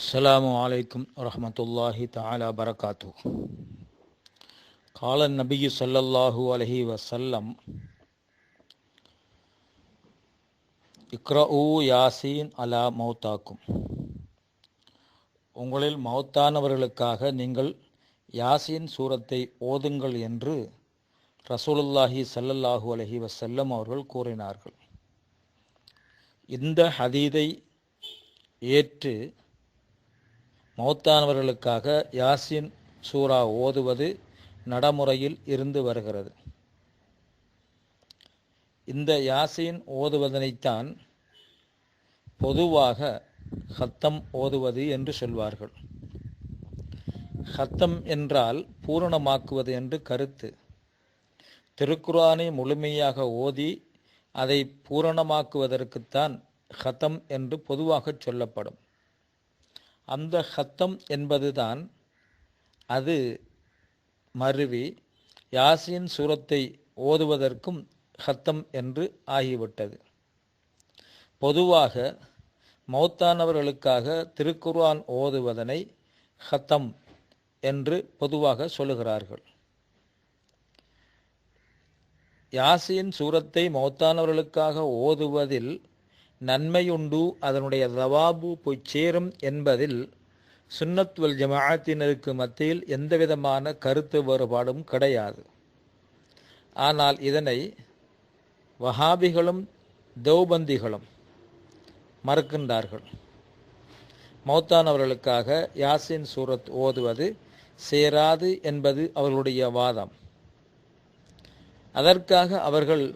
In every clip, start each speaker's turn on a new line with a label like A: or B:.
A: السلام عليكم ورحمة الله تعالى وبركاته قال النبي صلى الله عليه وسلم இக்ரஊ யாசீன் அலா மௌத்தாக்கும் உங்களில் மௌத்தானவர்களுக்காக நீங்கள் யாசீன் சூரத்தை ஓதுங்கள் என்று ரசூலுல்லாஹி ஸல்லல்லாஹு அலைஹி வஸல்லம் அவர்கள் கூறினார்கள் இந்த ஹதீதை ஏற்று மௌத்தானவர்களுக்காக யாசின் சூரா ஓதுவது நடைமுறையில் இருந்து வருகிறது. இந்த யாசின் ஓதுவதனைத்தான் பொதுவாக ஹத்தம் ஓதுவது என்று சொல்வார்கள். ஹத்தம் என்றால் பூரணமாக்குவது என்று கருத்து. திருக்குரானை முழுமையாக ஓதி அதை பூரணமாக்குவதற்குத்தான் ஹத்தம் என்று பொதுவாக சொல்லப்படும். அந்த ஹத்தம் என்பதுதான் அது மருவி யாசின் சூரத்தை ஓதுவதற்கும் ஹத்தம் என்று ஆகிவிட்டது. பொதுவாக மௌத்தானவர்களுக்காக திருக்குர்ஆன் ஓதுவதனை ஹத்தம் என்று பொதுவாக சொல்லுகிறார்கள். யாசின் சூரத்தை மௌத்தானவர்களுக்காக ஓதுவதில் நன்மையுண்டு அதனுடைய தவாபு போய் சேரும் என்பதில் சுன்னத்வல் ஜமாஅத்தினருக்கு மத்தியில் எந்தவிதமான கருத்து வேறுபாடும் கிடையாது. ஆனால் இதனை வஹாபிகளும் தௌபந்திகளும் மறுக்கின்றார்கள். மௌத்தானவர்களுக்காக யாசின் சூரத் ஓதுவது சேராது என்பது அவர்களுடைய வாதம். அதற்காக அவர்கள்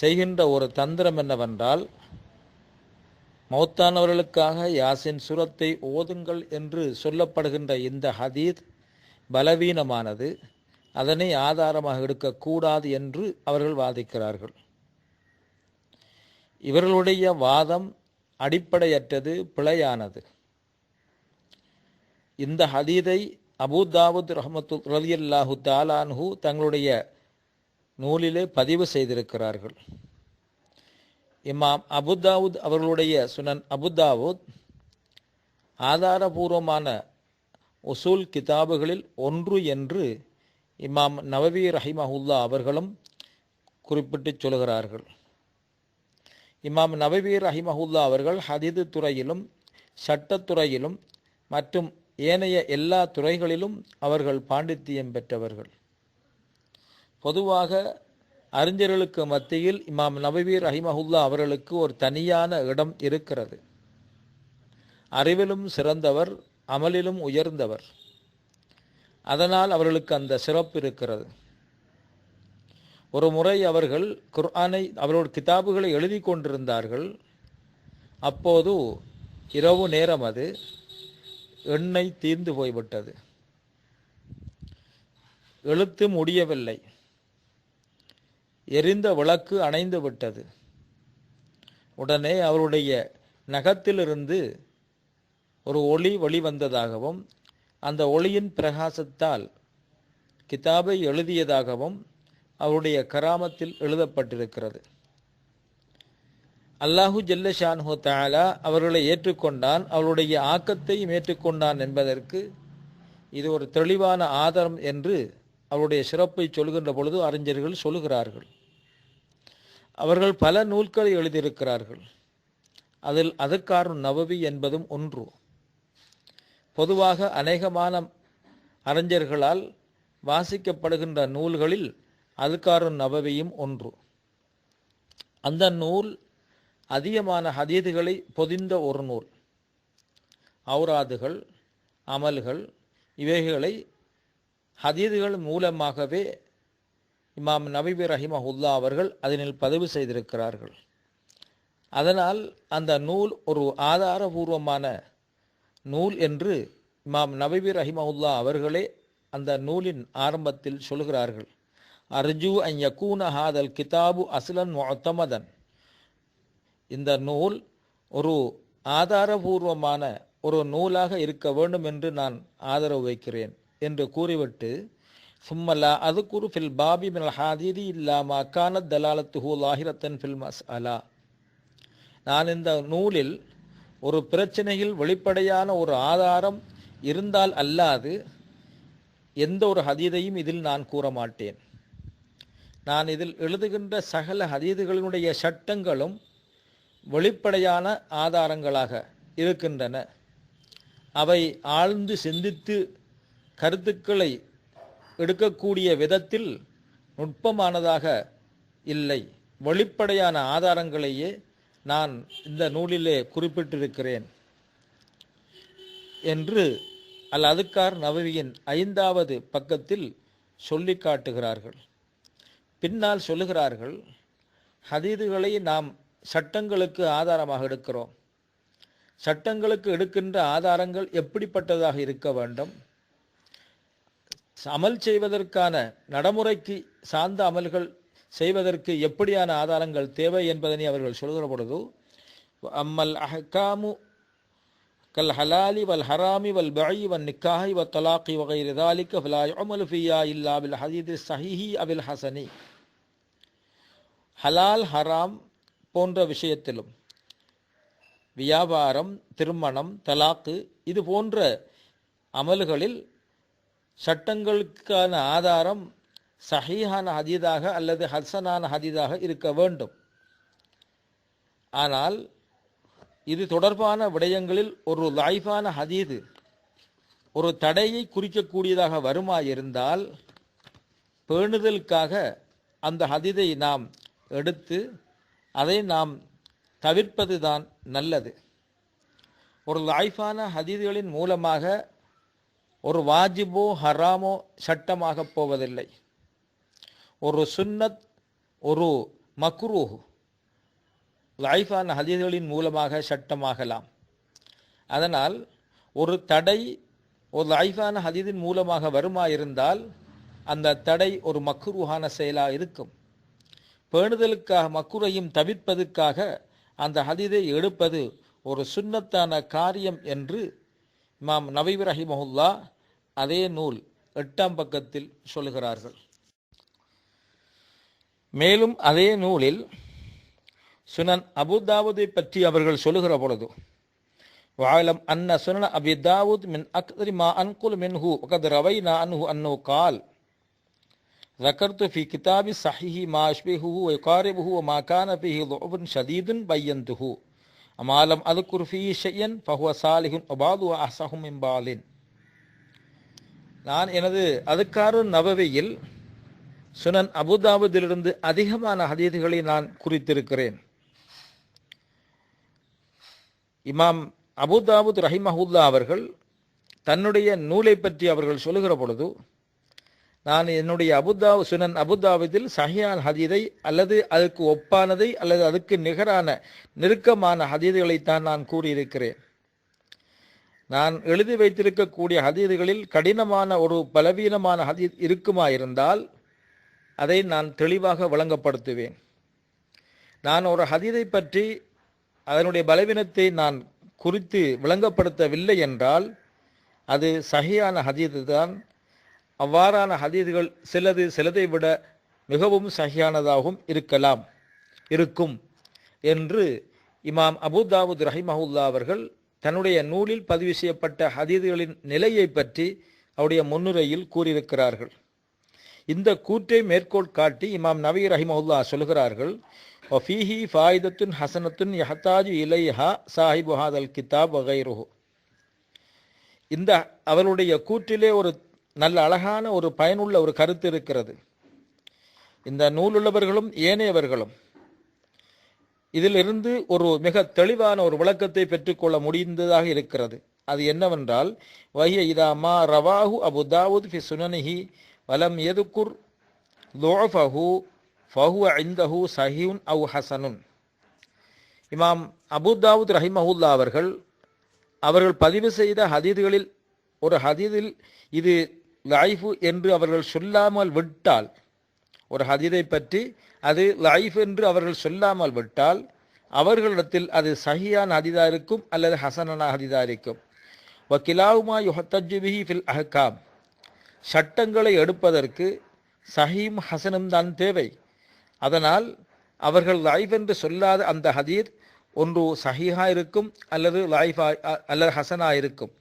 A: செய்கின்ற ஒரு தந்திரம் என்னவென்றால் மௌத்தானவர்களுக்காக யாசின் சுரத்தை ஓதுங்கள் என்று சொல்லப்படுகின்ற இந்த ஹதீத் பலவீனமானது அதனை ஆதாரமாக எடுக்கக்கூடாது என்று அவர்கள் வாதிக்கிறார்கள். இவர்களுடைய வாதம் அடிப்படையற்றது பிழையானது. இந்த ஹதீதை அபுதாவுத் ரஹமத்து ரலியல்லாஹு தாலான்ஹு தங்களுடைய நூலிலே பதிவு செய்திருக்கிறார்கள். இமாம் அபுதாவுத் அவர்களுடைய சுனன் அபுதாவுத் ஆதாரபூர்வமான உசூல் கிதாபுகளில் ஒன்று என்று இமாம் நவவி ரஹிமஹுல்லா அவர்களும் குறிப்பிட்டு சொல்கிறார்கள். இமாம் நவவி ரஹிமஹுல்லா அவர்கள் ஹதீது துறையிலும் சட்டத்துறையிலும் மற்றும் ஏனைய எல்லா துறைகளிலும் அவர்கள் பாண்டித்தியம் பெற்றவர்கள். பொதுவாக அறிஞர்களுக்கு மத்தியில் இமாம் நபவி ரஹிமஹுல்லா அவர்களுக்கு ஒரு தனியான இடம் இருக்கிறது. அறிவிலும் சிறந்தவர் அமலிலும் உயர்ந்தவர். அதனால் அவர்களுக்கு அந்த சிறப்பு இருக்கிறது. ஒரு முறை அவர்கள் குர்ஆனை அவரோட கிதாபுகளை எழுதி கொண்டிருந்தார்கள். அப்போது இரவு நேரம் அது எண்ணெய் தீர்ந்து போய்விட்டது. எழுத்து முடியவில்லை. எரிந்த விளக்கு அணைந்து விட்டது. உடனே அவருடைய நகத்திலிருந்து ஒரு ஒளி வெளிவந்ததாகவும் அந்த ஒளியின் பிரகாசத்தால் கிதாபை எழுதியதாகவும் அவருடைய கராமத்தில் எழுதப்பட்டிருக்கிறது. அல்லாஹு ஜல்லஷான்ஹோ தாலா அவர்களை ஏற்றுக்கொண்டான் அவருடைய ஆக்கத்தையும் ஏற்றுக்கொண்டான் என்பதற்கு இது ஒரு தெளிவான ஆதாரம் என்று அவருடைய சிறப்பை சொல்கின்ற பொழுது அறிஞர்கள் சொல்லுகிறார்கள். அவர்கள் பல நூல்களை எழுதியிருக்கிறார்கள். அதில் அதற்காரும் நவவி என்பதும் ஒன்று. பொதுவாக அநேகமான அறிஞர்களால் வாசிக்கப்படுகின்ற நூல்களில் அதுக்காரும் நவவியும் ஒன்று. அந்த நூல் அதிகமான ஹதீதுகளை பொதிந்த ஒரு நூல். ஔராதுகள் அமல்கள் இவைகளை ஹதீதுகள் மூலமாகவே இமாம் நபிபி ரஹிமஹுல்லா அவர்கள் அதனில் பதிவு செய்திருக்கிறார்கள். அதனால் அந்த நூல் ஒரு ஆதாரபூர்வமான நூல் என்று இமாம் நபிபி ரஹிமஹுல்லா அவர்களே அந்த நூலின் ஆரம்பத்தில் சொல்கிறார்கள். அர்ஜு அன் யக்கூன ஹாதல் கிதாபு அஸ்லன் மொத்தமதன் இந்த நூல் ஒரு ஆதாரபூர்வமான ஒரு நூலாக இருக்க வேண்டும் என்று நான் ஆதரவு வைக்கிறேன். என்று கூறிவிட்டு சும்மலா அது குரு ஃபில் பாபி மின் ஹாதீதி இல்லாமா கானத் தலாலத்துஹு லாஹிரத்தன் ஃபில் மஸ் அலா நான் இந்த நூலில் ஒரு பிரச்சனையில் வெளிப்படையான ஒரு ஆதாரம் இருந்தால் அல்லாது எந்த ஒரு ஹதீதையும் இதில் நான் கூற மாட்டேன். நான் இதில் எழுதுகின்ற சகல ஹதீதுகளினுடைய சட்டங்களும் வெளிப்படையான ஆதாரங்களாக இருக்கின்றன. அவை ஆழ்ந்து சிந்தித்து கருத்துக்களை எடுக்கக்கூடிய விதத்தில் நுட்பமானதாக இல்லை. வெளிப்படையான ஆதாரங்களையே நான் இந்த நூலிலே குறிப்பிட்டிருக்கிறேன். என்று அல் அதுக்கார் நவவியின் ஐந்தாவது பக்கத்தில் சொல்லி காட்டுகிறார்கள். பின்னால் சொல்லுகிறார்கள் ஹதீதுகளை நாம் சட்டங்களுக்கு ஆதாரமாக எடுக்கிறோம். சட்டங்களுக்கு எடுக்கின்ற ஆதாரங்கள் எப்படிப்பட்டதாக இருக்க வேண்டும்? அமல் செய்வதற்கான நடைமுறைக்கு சார்ந்த அமல்கள் செய்வதற்கு எப்படியான ஆதாரங்கள் தேவை என்பதனை அவர்கள் சொல்கிற பொழுது அம்மல் அஹ்காமு கல் ஹலாலி வல் ஹராமி வல் பை வல் நிக்காஹி வல் தலாக்கி வகைர் தாலிக்க ஃபிலாய் அமல் ஃபியா இல்லா பில் ஹதீது சஹிஹி அபில் ஹசனி. ஹலால் ஹராம் போன்ற விஷயத்திலும் வியாபாரம் திருமணம் தலாக்கு இது போன்ற அமல்களில் சட்டங்களுக்கான ஆதாரம் சஹீஹான ஹதீதாக அல்லது ஹசனான ஹதீதாக இருக்க வேண்டும். ஆனால் இது தொடர்பான விடயங்களில் ஒரு லாய்ஃபான ஹதீது ஒரு தடையை குறிக்கக்கூடியதாக வருமா இருந்தால் பேணுதலுக்காக அந்த ஹதீதை நாம் எடுத்து அதை நாம் தவிர்ப்பது தான் நல்லது. ஒரு லாய்ஃபான ஹதீதுகளின் மூலமாக ஒரு வாஜிபோ ஹராமோ சட்டமாக போவதில்லை. ஒரு சுன்னத் ஒரு மக்ரூ லைஃபான ஹதீதுகளின் மூலமாக சட்டமாகலாம். அதனால் ஒரு தடை ஒரு லைஃபான ஹதீதின் மூலமாக வருமா இருந்தால் அந்த தடை ஒரு மக்குருவான செயலாக இருக்கும். பேணுதலுக்காக மக்குரையும் தவிர்ப்பதற்காக அந்த ஹதீதை எடுப்பது ஒரு சுன்னத்தான காரியம் என்று இமாம் நவீப் ரஹிமஹுல்லா அதே நூல் எட்டாம் பக்கத்தில் சொல்கிறார்கள் மேலும் அதே நூலில் சுனன் அபுதாவுதை பற்றி அவர்கள் சொல்லுகிற பொழுது வாலம் அன்ன சுனன் அபி தாவூத் மின் அக்தரி மா அன்குல் மின்ஹு வகத் ரவைனா அன்ஹு அன்னோ கால் ذكرت في كتاب صحيح ما أشبهه ويقاربه وما كان فيه ضعف شديد بينته அமாலம் அது குர்ஃபி ஷையன் ஃபஹுவ சாலிஹுன் ஒபாது அசஹும் இம்பாலின் நான் எனது அதுக்காறு நபவையில் சுனன் அபுதாபுதிலிருந்து அதிகமான ஹதீதுகளை நான் குறித்திருக்கிறேன். இமாம் அபுதாபுத் ரஹிமஹுல்லா அவர்கள் தன்னுடைய நூலை பற்றி அவர்கள் சொல்லுகிற பொழுது நான் என்னுடைய அபுதா சுனன் அபுதாபத்தில் சஹியான் ஹதீதை அல்லது அதுக்கு ஒப்பானதை அல்லது அதுக்கு நிகரான நெருக்கமான ஹதீதுகளைத்தான் நான் கூறியிருக்கிறேன். நான் எழுதி வைத்திருக்கக்கூடிய ஹதீதுகளில் கடினமான ஒரு பலவீனமான ஹதீத் இருக்குமா இருந்தால் அதை நான் தெளிவாக வழங்கப்படுத்துவேன் நான் ஒரு ஹதீதை பற்றி அதனுடைய பலவீனத்தை நான் குறித்து விளங்கப்படுத்தவில்லை என்றால் அது சஹியான ஹதீது தான் அவ்வாறான ஹதீதுகள் சிலது சிலதை விட மிகவும் சகியானதாகவும் இருக்கலாம் இருக்கும் என்று இமாம் அபுதாவுத் ரஹிமஹுல்லா அவர்கள் தன்னுடைய நூலில் பதிவு செய்யப்பட்ட ஹதீதுகளின் நிலையை பற்றி அவருடைய முன்னுரையில் கூறியிருக்கிறார்கள். இந்த கூற்றை மேற்கோள் காட்டி இமாம் நவி ரஹிமஹுல்லா சொல்கிறார்கள் ஒஃபீஹி ஃபாயிதத்துன் ஹசனத்துன் யஹத்தாஜு இலைஹா சாஹிபு ஹாதல் கிதாப் வகைருஹு. இந்த அவருடைய கூற்றிலே ஒரு நல்ல அழகான ஒரு பயனுள்ள ஒரு கருத்து இருக்கிறது. இந்த நூலுள்ளவர்களும் ஏனையவர்களும் இதிலிருந்து ஒரு மிக தெளிவான ஒரு விளக்கத்தை பெற்றுக்கொள்ள முடிந்ததாக இருக்கிறது. அது என்னவென்றால் வஹிய இதாமா ரவாஹு அபு தாவூத் ஃபி சுனனிஹி வலம் எதுக்குர் லோஃபஹு ஃபஹுவ ஐந்தஹு சஹியுன் அவு ஹசனுன். இமாம் அபுதாவுத் ரஹிமஹுல்லா அவர்கள் அவர்கள் பதிவு செய்த ஹதீதுகளில் ஒரு ஹதீதில் இது லைஃபு என்று அவர்கள் சொல்லாமல் விட்டால் ஒரு ஹதீதை பற்றி அது லைஃப் என்று அவர்கள் சொல்லாமல் விட்டால் அவர்களிடத்தில் அது சஹியான ஹதிதா இருக்கும் அல்லது ஹசனனா ஹதிதா இருக்கும். வக்கிலாவுமா யுஹத்தஜுபிஹி ஃபில் அஹ்காம். சட்டங்களை எடுப்பதற்கு சஹீம் ஹசனும் தான் தேவை. அதனால் அவர்கள் லைஃப் என்று சொல்லாத அந்த ஹதீர் ஒன்று சஹீஹா இருக்கும் அல்லது லைஃபா அல்லது ஹசனா இருக்கும்.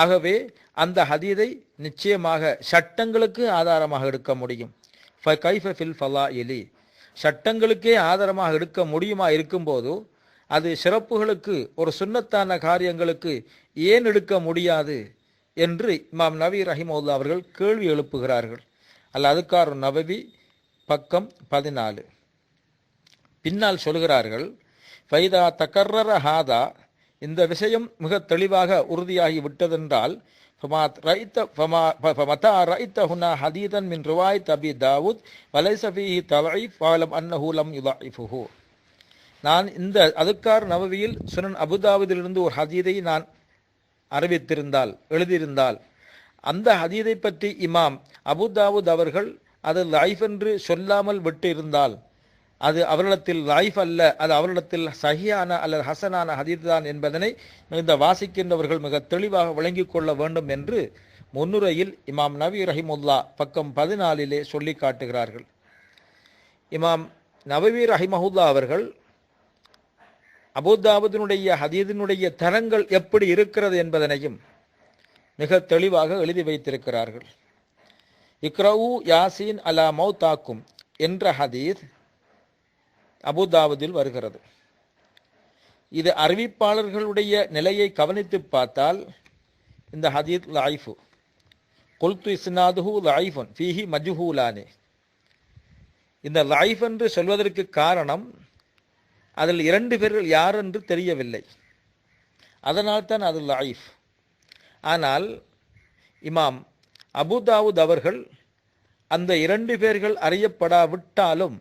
A: ஆகவே அந்த ஹதீதை நிச்சயமாக சட்டங்களுக்கு ஆதாரமாக எடுக்க முடியும். ஃப கைஃப ஃபில் ஃபலா எலி சட்டங்களுக்கே ஆதாரமாக எடுக்க முடியுமா இருக்கும்போது அது சிறப்புகளுக்கு ஒரு சுன்னத்தான காரியங்களுக்கு ஏன் எடுக்க முடியாது என்று இமாம் நவி ரஹிமவுல்லா அவர்கள் கேள்வி எழுப்புகிறார்கள். அல்ல அதுக்கார் நவவி பக்கம் பதினாலு. பின்னால் சொல்கிறார்கள் ஃபைதா தக்கர்ரர ஹாதா இந்த விஷயம் மிக தெளிவாக உறுதியாகி விட்டதென்றால் ஃபமா ரைத்த ஃபமா ஃபமதா ரைத்த ஹுனா ஹதீதன் மின் தபி தாவூத் வலைச ஃபீஹி தலைஃப் ஃபாலம் நான் இந்த அதுக்கார் நவவியில் சுனன் அபுதாவுதிலிருந்து ஒரு ஹதீதை நான் அறிவித்திருந்தால் எழுதியிருந்தால் அந்த ஹதீதை பற்றி இமாம் அபுதாவுத் அவர்கள் அது லைஃப் என்று சொல்லாமல் விட்டு இருந்தால் அது அவரிடத்தில் லைஃப் அல்ல அது அவரிடத்தில் சஹியான அல்லது ஹசனான ஹதீத் தான் என்பதனை இந்த வாசிக்கின்றவர்கள் மிக தெளிவாக விளங்கிக் கொள்ள வேண்டும் என்று முன்னுரையில் இமாம் நவி ரஹிமுல்லா பக்கம் பதினாலிலே சொல்லி காட்டுகிறார்கள். இமாம் நவவி ரஹிமஹுல்லா அவர்கள் அபுதாபுதினுடைய ஹதீதினுடைய தரங்கள் எப்படி இருக்கிறது என்பதனையும் மிக தெளிவாக எழுதி வைத்திருக்கிறார்கள். இக்ரவு யாசீன் அலா மௌதாக்கும் என்ற ஹதீத் அபுதாபுதில் வருகிறது. இது அறிவிப்பாளர்களுடைய நிலையை கவனித்து பார்த்தால் இந்த ஹதீத் லாய்ஃபு. கொல்து இஸ்னாதுஹு லாய்ஃபுன் ஃபீஹி மஜுஹூலானே. இந்த லைஃப் என்று சொல்வதற்கு காரணம் அதில் இரண்டு பேர்கள் யார் என்று தெரியவில்லை. அதனால் தான் அது லைஃப் ஆனால் இமாம் அபுதாவுத் அவர்கள் அந்த இரண்டு பேர்கள் அறியப்படாவிட்டாலும்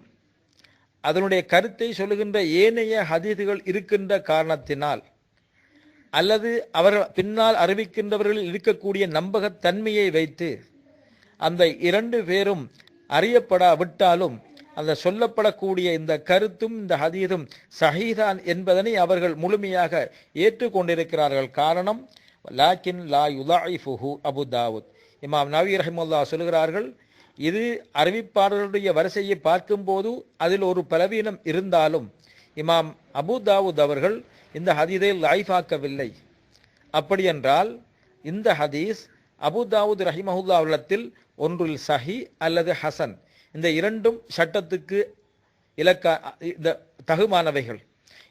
A: அதனுடைய கருத்தை சொல்லுகின்ற ஏனைய ஹதீதுகள் இருக்கின்ற காரணத்தினால் அல்லது அவர் பின்னால் அறிவிக்கின்றவர்களில் இருக்கக்கூடிய நம்பகத்தன்மையை வைத்து அந்த இரண்டு பேரும் அறியப்படாவிட்டாலும் அந்த சொல்லப்படக்கூடிய இந்த கருத்தும் இந்த ஹதீதும் சஹீதான் என்பதனை அவர்கள் முழுமையாக ஏற்றுக்கொண்டிருக்கிறார்கள். காரணம் லாக்கின் லா யுலாயிஃபுஹு அபு தாவூத். இமாம் நவி ரஹிமுல்லா சொல்கிறார்கள் இது அறிவிப்பாளர்களுடைய வரிசையை பார்க்கும்போது அதில் ஒரு பலவீனம் இருந்தாலும் இமாம் அபு தாவூத் அவர்கள் இந்த ஹதீதை லைஃபாக்கவில்லை அப்படியென்றால் இந்த ஹதீஸ் அபு தாவூத் ரஹிமஹுல்லா உள்ளத்தில் ஒன்றில் சஹி அல்லது ஹசன். இந்த இரண்டும் சட்டத்துக்கு இலக்க இந்த தகுமானவைகள்.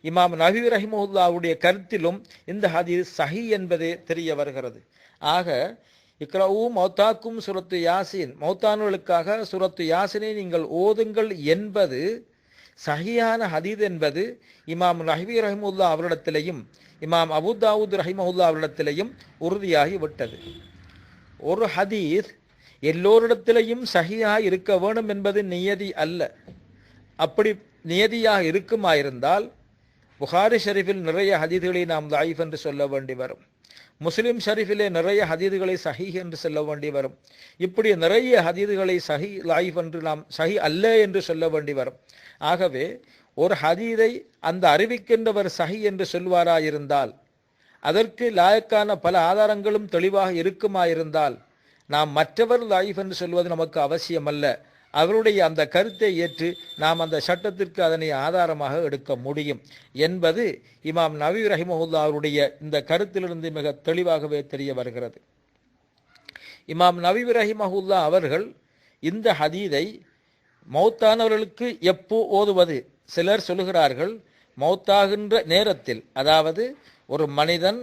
A: இமாம் நபி ரஹிமஹுல்லாவுடைய கருத்திலும் இந்த ஹதீஸ் சஹி என்பதே தெரிய வருகிறது. ஆக இக்ரவு மௌத்தாக்கும் சுரத்து யாசின். மௌத்தானுகளுக்காக சுரத்து யாசினை நீங்கள் ஓதுங்கள் என்பது சஹியான ஹதீத் என்பது இமாம் நஹ்வி ரஹிமுல்லா அவரிடத்திலையும் இமாம் அபுதாவுத் ரஹிமஹுல்லா அவரிடத்திலையும் உறுதியாகி விட்டது. ஒரு ஹதீஸ் எல்லோரிடத்திலையும் சஹியாக இருக்க வேண்டும் என்பது நியதி அல்ல. அப்படி நியதியாக இருக்குமாயிருந்தால் புகாரி ஷெரீஃபில் நிறைய ஹதீதுகளை நாம் லாயிஃப் என்று சொல்ல வேண்டி வரும். முஸ்லிம் ஷரீஃபிலே நிறைய ஹதீதுகளை சஹி என்று சொல்ல வேண்டி வரும். இப்படி நிறைய ஹதீதுகளை சஹி லாயிஃப் என்று நாம் சஹி அல்ல என்று சொல்ல வேண்டி வரும். ஆகவே ஒரு ஹதீதை அந்த அறிவிக்கின்றவர் சஹி என்று சொல்வாராயிருந்தால் அதற்கு லாயக்கான பல ஆதாரங்களும் தெளிவாக இருக்குமாயிருந்தால் நாம் மற்றவர் லாயிஃப் என்று சொல்வது நமக்கு அவசியமல்ல. அவருடைய அந்த கருத்தை ஏற்று நாம் அந்த சட்டத்திற்கு அதனை ஆதாரமாக எடுக்க முடியும் என்பது இமாம் நபி ரஹிமஹுல்லா அவருடைய இந்த கருத்திலிருந்து மிக தெளிவாகவே தெரிய வருகிறது. இமாம் நபி ரஹிமஹுல்லா அவர்கள் இந்த ஹதீதை மௌத்தானவர்களுக்கு எப்போ ஓதுவது? சிலர் சொல்லுகிறார்கள் மௌத்தாகின்ற நேரத்தில் அதாவது ஒரு மனிதன்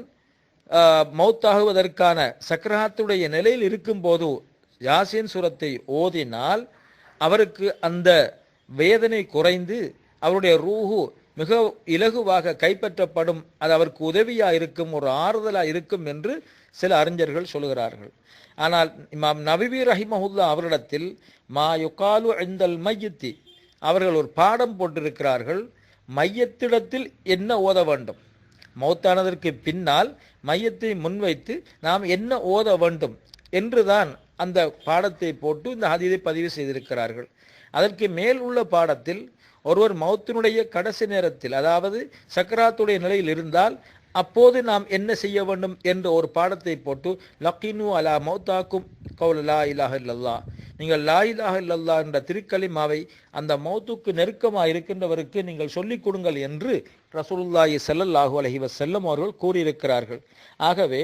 A: மௌத்தாகுவதற்கான சக்கராத்துடைய நிலையில் இருக்கும்போது யாசின் சுரத்தை ஓதினால் அவருக்கு அந்த வேதனை குறைந்து அவருடைய ரூஹு மிக இலகுவாக கைப்பற்றப்படும் அது அவருக்கு உதவியாக இருக்கும் ஒரு ஆறுதலாக இருக்கும் என்று சில அறிஞர்கள் சொல்கிறார்கள் ஆனால் இமாம் நபிபி ரஹிமஹுல்லா அவரிடத்தில் மா யுகாலு ஐந்தல் மையத்தி அவர்கள் ஒரு பாடம் போட்டிருக்கிறார்கள் மையத்திடத்தில் என்ன ஓத வேண்டும்? மௌத்தானதற்கு பின்னால் மையத்தை முன்வைத்து நாம் என்ன ஓத வேண்டும்? என்றுதான் அந்த பாடத்தை போட்டு இந்த ஹதீதை பதிவு செய்திருக்கிறார்கள். அதற்கு மேல் உள்ள பாடத்தில் ஒருவர் மௌத்தினுடைய கடைசி நேரத்தில் அதாவது சக்கராத்துடைய நிலையில் இருந்தால் அப்போது நாம் என்ன செய்ய வேண்டும் என்ற ஒரு பாடத்தை போட்டு லக்கினு அலா மௌத்தாக்கும் கௌலலா இலாஹ இல்லல்லா நீங்கள் லா இலாஹ இல்லல்லா என்ற திருக்கலிமாவை அந்த மௌத்துக்கு நெருக்கமாக இருக்கின்றவருக்கு நீங்கள் சொல்லிக் கொடுங்கள் என்று ரசூலுல்லாஹி செல்லல்லாஹு அலைஹி வஸல்லம் அவர்கள் கூறியிருக்கிறார்கள். ஆகவே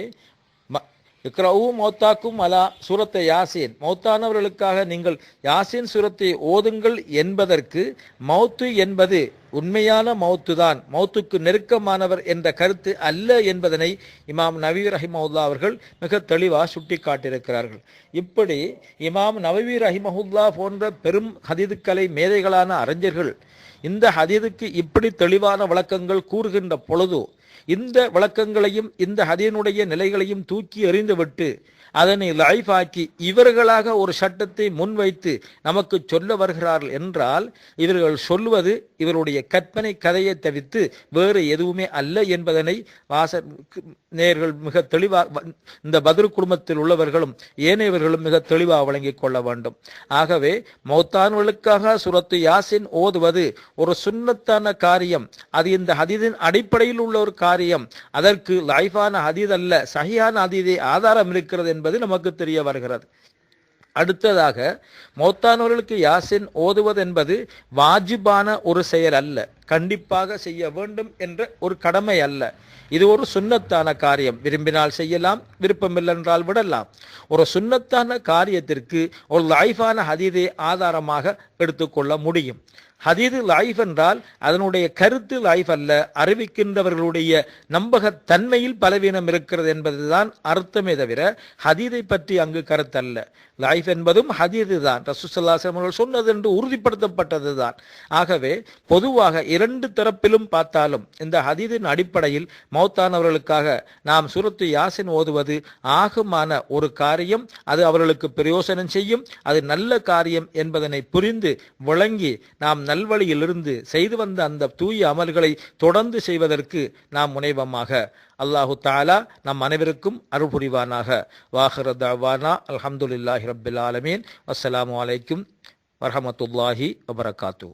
A: ம- இக்ரவு மௌத்தாக்கும் அலா சூரத்தை யாசின். மௌத்தானவர்களுக்காக நீங்கள் யாசின் சூரத்தை ஓதுங்கள் என்பதற்கு மௌத்து என்பது உண்மையான மௌத்து தான் மௌத்துக்கு நெருக்கமானவர் என்ற கருத்து அல்ல என்பதனை இமாம் நவீ ரஹிமஹுல்லா அவர்கள் மிக தெளிவாக சுட்டி காட்டியிருக்கிறார்கள் இப்படி இமாம் நவவி ரஹிமஹுல்லா போன்ற பெரும் ஹதீதுக்கலை மேதைகளான அறிஞர்கள் இந்த ஹதீதுக்கு இப்படி தெளிவான விளக்கங்கள் கூறுகின்ற பொழுது இந்த விளக்கங்களையும் இந்த ஹதீனுடைய நிலைகளையும் தூக்கி எறிந்துவிட்டு அதனை லைஃபாக்கி இவர்களாக ஒரு சட்டத்தை முன்வைத்து நமக்கு சொல்ல வருகிறார்கள் என்றால் இவர்கள் சொல்வது இவருடைய கற்பனை கதையை தவிர்த்து வேறு எதுவுமே அல்ல என்பதனை வாச நேர்கள் மிக தெளிவாக இந்த பதில் குடும்பத்தில் உள்ளவர்களும் ஏனையவர்களும் மிக தெளிவாக வழங்கிக் கொள்ள வேண்டும். ஆகவே மௌத்தான்களுக்காக சுரத்து யாசின் ஓதுவது ஒரு சுண்ணத்தான காரியம். அது இந்த ஹதீதின் அடிப்படையில் உள்ள ஒரு காரியம். அதற்கு லைஃபான ஹதீத் அல்ல சஹியான ஹதீதே ஆதாரம் இருக்கிறது என்பது என்பது நமக்கு தெரிய வருகிறது. அடுத்ததாக மௌத்தானவர்களுக்கு யாசின் ஓதுவது என்பது வாஜிபான ஒரு செயல் அல்ல. கண்டிப்பாக செய்ய வேண்டும் என்ற ஒரு கடமை அல்ல. இது ஒரு சுன்னத்தான காரியம். விரும்பினால் செய்யலாம் விருப்பமில்லை என்றால் விடலாம். ஒரு சுன்னத்தான காரியத்திற்கு ஒரு லைஃபான ஹதீதை ஆதாரமாக எடுத்துக்கொள்ள முடியும். ஹதீது லைஃப் என்றால் அதனுடைய கருத்து லைஃப் அல்ல. அறிவிக்கின்றவர்களுடைய நம்பகத்தன்மையில் பலவீனம் இருக்கிறது என்பதுதான் அர்த்தமே தவிர ஹதீதை பற்றி அங்கு கருத்தல்ல. லைஃப் என்பதும் ஹதீது தான். ரசூசல்லாசம் அவர்கள் சொன்னது என்று உறுதிப்படுத்தப்பட்டது தான் ஆகவே பொதுவாக இரண்டு தரப்பிலும் பார்த்தாலும் இந்த ஹதீதின் அடிப்படையில் மௌத்தானவர்களுக்காக நாம் சுரத்து யாசின் ஓதுவது ஆகுமான ஒரு காரியம். அது அவர்களுக்கு பிரயோசனம் செய்யும். அது நல்ல காரியம் என்பதனை புரிந்து விளங்கி நாம் நல்வழியிலிருந்து செய்து வந்த அந்த தூய அமல்களை தொடர்ந்து செய்வதற்கு நாம் முனைவமாக. அல்லாஹு தாலா நம் அனைவருக்கும் அருள் புரிவானாக வாஹர தவானா அலமதுல்லாஹி ரபில் ஆலமீன். அஸ்ஸலாமு அலைக்கும் வரமத்துல்லாஹி வபரகாத்து